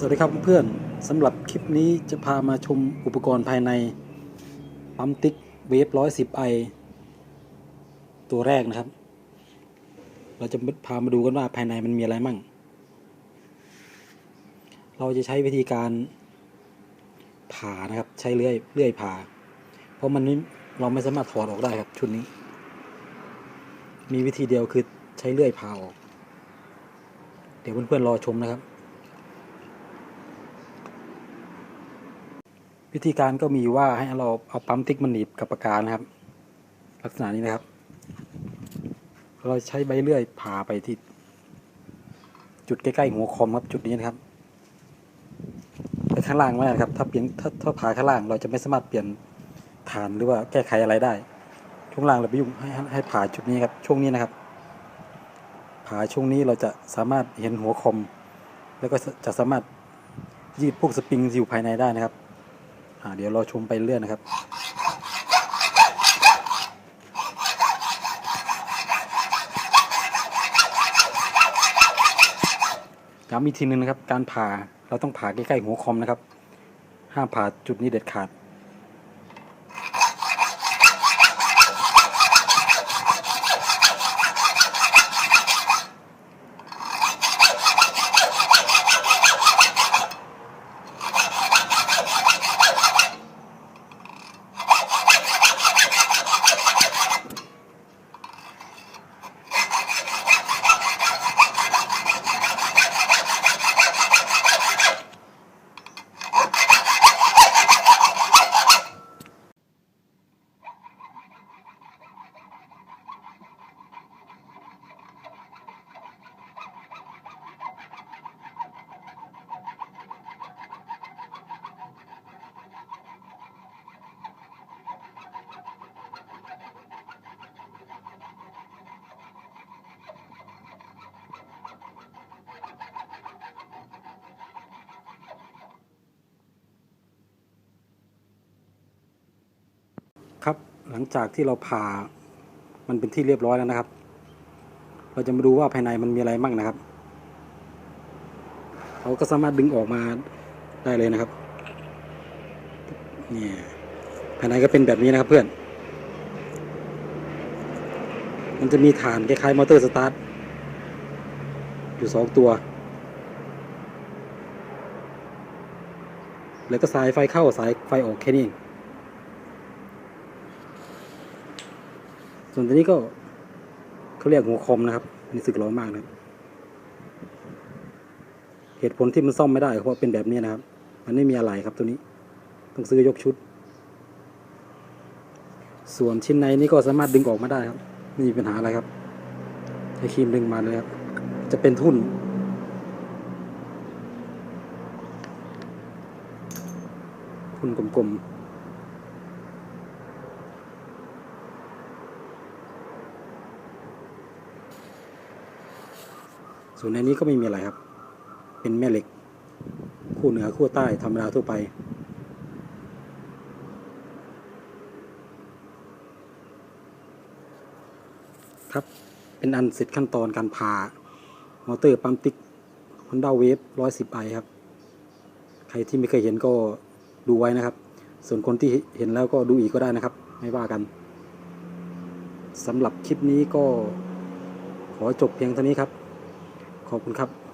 สวัสดีครับเพื่อนสำหรับคลิปนี้จะพามาชมอุปกรณ์ภายในปั๊มติ๊กเวฟร้อยสิบไอตัวแรกนะครับ เราจะพามาดูกันว่าภายในมันมีอะไรมั่ง เราจะใช้วิธีการผ่านะครับ ใช้เลื่อยเลื่อยผ่า เพราะมันเราไม่สามารถถอดออกได้ครับชุดนี้ มีวิธีเดียวคือใช้เลื่อยผ่าออก เดี๋ยวเพื่อนๆรอชมนะครับ วิธีการก็มีว่าให้เราเอาปั๊มติ๊กมันหนีบกับปากกานะครับ ลักษณะนี้นะครับ เราใช้ใบเลื่อยผ่าไปที่ จุดใกล้ๆหัวคอมครับจุดนี้นะครับไปข้างล่างไม่ได้นะครับ ถ้าเปลี่ยนถ้าถ้าผ่าข้างล่าง เราจะไม่สามารถเปลี่ยนฐานหรือว่าแก้ไขอะไรได้ ช่วงล่างเราไปยุ่งให้ให้ให้ผ่าจุดนี้ครับ ช่วงนี้นะครับ ผ่าช่วงนี้เราจะสามารถเห็นหัวคอมแล้วก็จะสามารถยืดพวกสปริงที่อยู่ภายในได้นะครับ เดี๋ยวเราชมไปเรื่อยนะครับย้ำอีกทีหนึงนะครับ การผ่าเราต้องผ่าใกล้ๆหัวคอมนะครับ ห้ามผ่าจุดนี้เด็ดขาด ครับหลังจากที่เราผ่ามันเป็นที่เรียบร้อยแล้วนะครับ เราจะมาดูว่าภายในมันมีอะไรบ้างนะครับ เราก็สามารถดึงออกมาได้เลยนะครับนี่ภายในก็เป็นแบบนี้นะครับเพื่อน มันจะมีฐานคล้ายๆมอเตอร์สตาร์ทอยู่สองตัว แล้วก็สายไฟเข้าสายไฟออกแค่นี้เอง ส่วนตัวนี้ก็เขาเรียกหัวคอมนะครับนี่สึกร้อนมากนะเหตุผลที่มันซ่อมไม่ได้เพราะเป็นแบบนี้นะครับ มันไม่มีอะไรครับตัวนี้ ต้องซื้อยกชุด ส่วนชิ้นในนี้ก็สามารถดึงออกมาได้ครับไม่มีปัญหาอะไรครับใช้ครีมดึงมาเลยครับ จะเป็นทุ่นทุ่นกลมๆ ส่วนในนี้ก็ไม่มีอะไรครับ เป็นแม่เหล็ก คู่เหนือคู่ใต้ธรรมดาทั่วไป ครับ เป็นอันเสร็จขั้นตอนการผ่ามอเตอร์ปั๊มติ๊ก Honda Wave 110 i ครับ ใครที่ไม่เคยเห็นก็ดูไว้นะครับ ส่วนคนที่เห็นแล้วก็ดูอีกก็ได้นะครับ ไม่ว่ากันสำหรับคลิปนี้ก็ขอจบเพียงเท่านี้ครับ ขอบคุณครับ